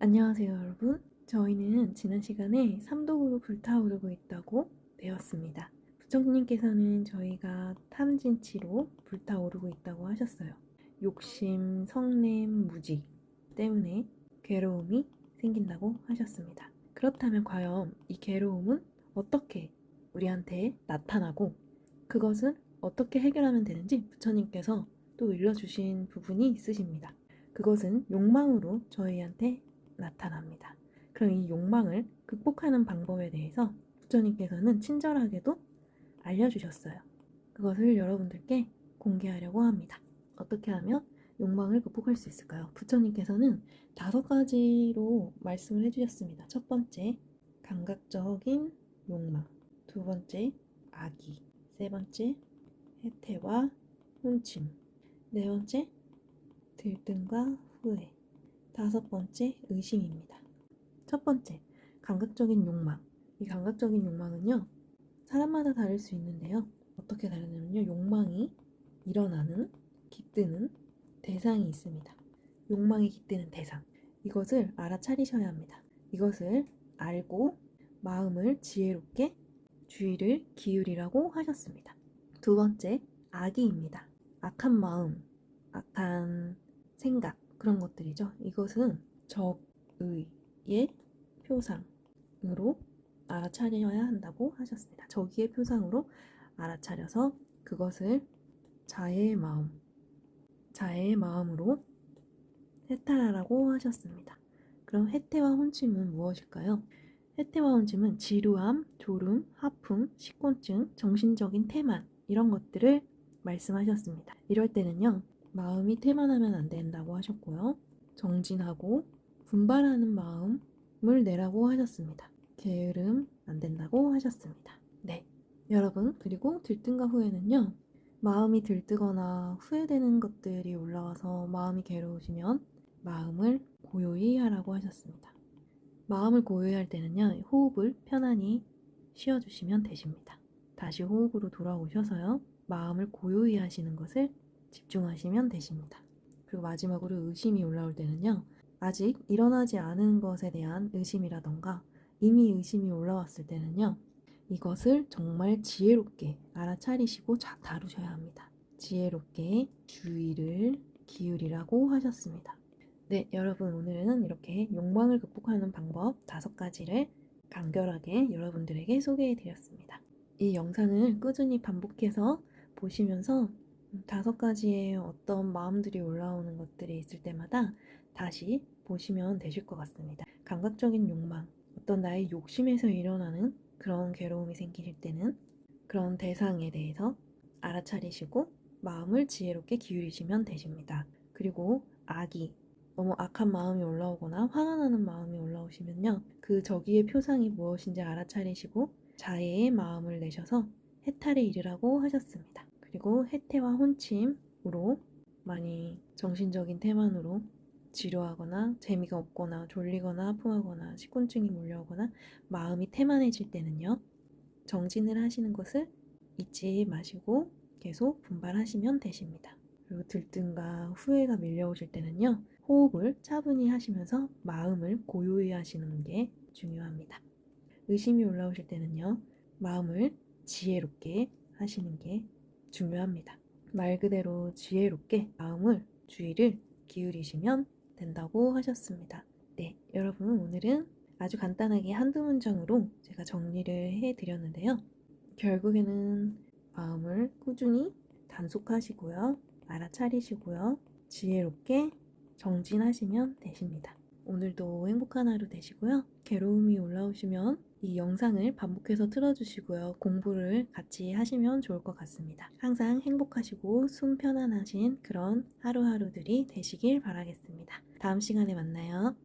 안녕하세요, 여러분. 저희는 지난 시간에 삼독으로 불타오르고 있다고 배웠습니다. 부처님께서는 저희가 탐진치로 불타오르고 있다고 하셨어요. 욕심, 성냄, 무지 때문에 괴로움이 생긴다고 하셨습니다. 그렇다면 과연 이 괴로움은 어떻게 우리한테 나타나고 그것은 어떻게 해결하면 되는지 부처님께서 또 일러주신 부분이 있으십니다. 그것은 욕망으로 저희한테 나타납니다. 그럼 이 욕망을 극복하는 방법에 대해서 부처님께서는 친절하게도 알려주셨어요. 그것을 여러분들께 공개하려고 합니다. 어떻게 하면 욕망을 극복할 수 있을까요? 부처님께서는 다섯 가지로 말씀을 해주셨습니다. 첫 번째, 감각적인 욕망. 두 번째, 악의. 세 번째, 해태와 혼침. 네 번째, 들뜸과 후회. 다섯 번째, 의심입니다. 첫 번째, 감각적인 욕망. 이 감각적인 욕망은요, 사람마다 다를 수 있는데요. 어떻게 다르냐면요, 욕망이 일어나는, 깃드는 대상이 있습니다. 욕망이 깃드는 대상. 이것을 알아차리셔야 합니다. 이것을 알고 마음을 지혜롭게 주의를 기울이라고 하셨습니다. 두 번째, 악의입니다. 악한 마음, 악한 생각, 그런 것들이죠. 이것은 적의의 표상으로 알아차려야 한다고 하셨습니다. 적의의 표상으로 알아차려서 그것을 자애의 마음, 자애의 마음으로 해탈하라고 하셨습니다. 그럼 해태와 혼침은 무엇일까요? 해태와 혼침은 지루함, 졸음, 하품, 식곤증, 정신적인 태만 이런 것들을 말씀하셨습니다. 이럴 때는요, 마음이 태만하면 안 된다고 하셨고요. 정진하고 분발하는 마음을 내라고 하셨습니다. 게으름 안 된다고 하셨습니다. 네. 여러분, 그리고 들뜬과 후회는요, 마음이 들뜨거나 후회되는 것들이 올라와서 마음이 괴로우시면 마음을 고요히 하라고 하셨습니다. 마음을 고요히 할 때는요, 호흡을 편안히 쉬어주시면 되십니다. 다시 호흡으로 돌아오셔서요, 마음을 고요히 하시는 것을 집중하시면 되십니다. 그리고 마지막으로 의심이 올라올 때는요, 아직 일어나지 않은 것에 대한 의심이라던가 이미 의심이 올라왔을 때는요, 이것을 정말 지혜롭게 알아차리시고 자, 다루셔야 합니다. 지혜롭게 주의를 기울이라고 하셨습니다. 네, 여러분 오늘은 이렇게 욕망을 극복하는 방법 다섯 가지를 간결하게 여러분들에게 소개해 드렸습니다. 이 영상을 꾸준히 반복해서 보시면서 다섯 가지의 어떤 마음들이 올라오는 것들이 있을 때마다 다시 보시면 되실 것 같습니다. 감각적인 욕망, 어떤 나의 욕심에서 일어나는 그런 괴로움이 생기실 때는 그런 대상에 대해서 알아차리시고 마음을 지혜롭게 기울이시면 되십니다. 그리고 악이 너무 악한 마음이 올라오거나 화가 나는 마음이 올라오시면요. 그 저기의 표상이 무엇인지 알아차리시고 자애의 마음을 내셔서 해탈에 이르라고 하셨습니다. 그리고 해태와 혼침으로 많이 정신적인 태만으로 지루하거나 재미가 없거나 졸리거나 아프하거나 식곤증이 몰려오거나 마음이 태만해질 때는요. 정진을 하시는 것을 잊지 마시고 계속 분발하시면 되십니다. 그리고 들뜸과 후회가 밀려오실 때는요. 호흡을 차분히 하시면서 마음을 고요히 하시는 게 중요합니다. 의심이 올라오실 때는요. 마음을 지혜롭게 하시는 게 중요합니다. 말 그대로 지혜롭게 마음을 주의를 기울이시면 된다고 하셨습니다. 네, 여러분 오늘은 아주 간단하게 한두 문장으로 제가 정리를 해 드렸는데요. 결국에는 마음을 꾸준히 단속하시고요. 알아차리시고요. 지혜롭게 정진하시면 되십니다. 오늘도 행복한 하루 되시고요. 괴로움이 올라오시면 이 영상을 반복해서 틀어주시고요. 공부를 같이 하시면 좋을 것 같습니다. 항상 행복하시고 숨 편안하신 그런 하루하루들이 되시길 바라겠습니다. 다음 시간에 만나요.